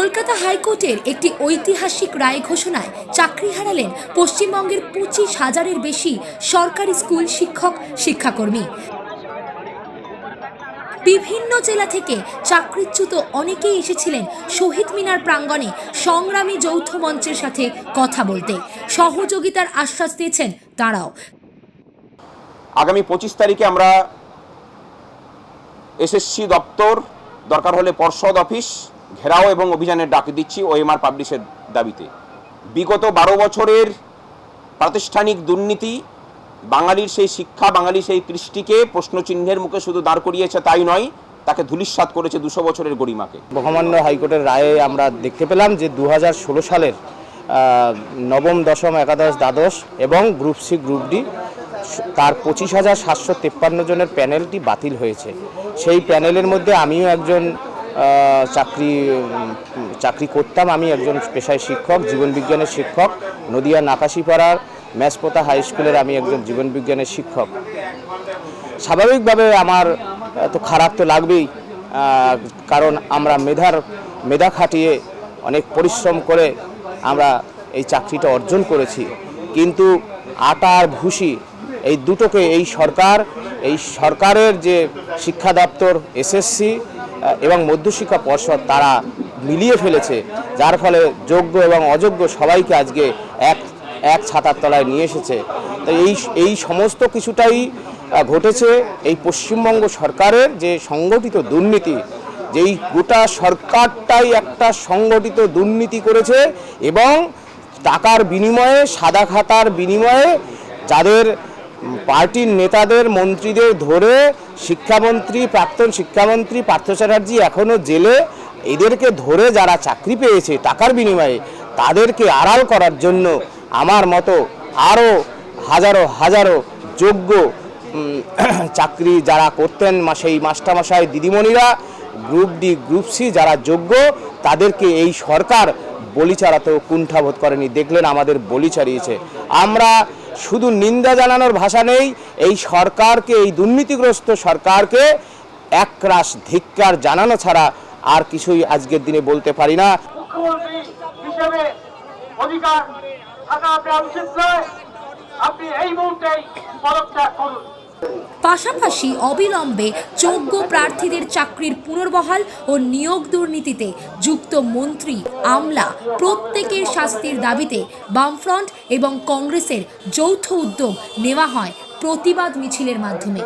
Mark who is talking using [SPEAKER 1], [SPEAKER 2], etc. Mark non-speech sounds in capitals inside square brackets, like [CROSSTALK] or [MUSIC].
[SPEAKER 1] কলকাতা হাইকোর্টের একটি ঐতিহাসিক রায় ঘোষণায় চাকরি হারালেন পশ্চিমবঙ্গের পঁচিশ হাজারের বেশি সরকারি স্কুল শিক্ষক, শিক্ষাকর্মী। বিভিন্ন জেলা থেকে চাকরিচ্যুত অনেকেই এসেছিলেন শহীদ মিনার প্রাঙ্গণে সংগ্রামী যৌথ মঞ্চের সাথে কথা বলতে। সহযোগিতার আশ্বাস দিয়েছেন তারাও।
[SPEAKER 2] আগামী পঁচিশ তারিখে আমরা এসএসসি দপ্তর, দরকার হলে পর্ষদ অফিস ঘেরাও এবং অভিযানের ডাক দিচ্ছি ওএমআর পাবলিশের দাবিতে। বিগত বারো বছরের প্রাতিষ্ঠানিক দুর্নীতি, বাঙালির সেই শিক্ষা, বাঙালির সেই কৃষ্টিকে প্রশ্নচিহ্নের মুখে শুধু দাঁড় করিয়েছে তাই নয়, তাকে ধূলিসাৎ করেছে দুশো বছরের গরিমাকে।
[SPEAKER 3] মহামান্য হাইকোর্টের রায়ে আমরা দেখতে পেলাম যে দু হাজার ষোলো সালের নবম, দশম, একাদশ, দ্বাদশ এবং গ্রুপ সি, গ্রুপ ডি, তার পঁচিশ হাজার সাতশো তেপ্পান্ন জনের প্যানেলটি বাতিল হয়েছে। সেই প্যানেলের মধ্যে আমিও একজন চাকরি চাকরি করতাম আমি একজন পেশায় শিক্ষক জীবনবিজ্ঞানের শিক্ষক, নদিয়া নাকাশিপাড়ার ম্যাসপোতা হাই স্কুলের আমি একজন জীবনবিজ্ঞানের শিক্ষক। স্বাভাবিকভাবে আমার তো খারাপ তো লাগবেই কারণ আমরা মেধার, মেধা খাটিয়ে অনেক পরিশ্রম করে আমরা এই চাকরিটা অর্জন করেছি। কিন্তু আটা আর ভুসি, এই দুটোকে এই সরকার, এই সরকারের যে শিক্ষা দপ্তর, এসএসসি এবং মধ্যশিক্ষা পর্ষদ তারা মিলিয়ে ফেলেছে। যার ফলে যোগ্য এবং অযোগ্য সবাইকে আজকে এক এক ছাতার তলায় নিয়ে এসেছে। তো এই এই সমস্ত কিছুটাই ঘটেছে এই পশ্চিমবঙ্গ সরকারের যে সংগঠিত দুর্নীতি, যেই গোটা সরকারটাই একটা সংগঠিত দুর্নীতি করেছে এবং টাকার বিনিময়ে, সাদা খাতার বিনিময়ে যাদের পার্টির নেতাদের, মন্ত্রীদের ধরে শিক্ষামন্ত্রী, প্রাক্তন শিক্ষামন্ত্রী পার্থ চ্যাটার্জি এখনও জেলে। এদেরকে ধরে যারা চাকরি পেয়েছে টাকার বিনিময়ে, তাদেরকে আড়াল করার জন্য আমার মতো আরও হাজারো হাজারো যোগ্য [CLEARS THROAT] চাকরি যারা করতেন সেই মাস্টারমশাই, দিদিমণিরা, গ্রুপ ডি, গ্রুপ সি যারা যোগ্য, তাদেরকে এই সরকার বলি চালাতেও কুণ্ঠাবোধ করেনি। দেখলেন আমাদের বলি ছাড়িয়েছে আমরা শুধু নিন্দা জানানোর ভাষা নেই, এই সরকারকে, এই দুর্নীতিগ্রস্ত সরকারকে একরাশ ধিক্কার জানানো ছাড়া আর কিছুই আজকের দিনে বলতে পারি না।
[SPEAKER 4] অধিকার থাকা আপনি এই পদত্যাগ করুন।
[SPEAKER 1] পাশাপাশি অবিলম্বে যোগ্য প্রার্থীদের চাকরির পুনর্বহাল ও নিয়োগ দুর্নীতিতে যুক্ত মন্ত্রী আমলা প্রত্যেকের শাস্তির দাবিতে বামফ্রন্ট এবং কংগ্রেসের যৌথ উদ্যোগ নেওয়া হয় প্রতিবাদ মিছিলের মাধ্যমে।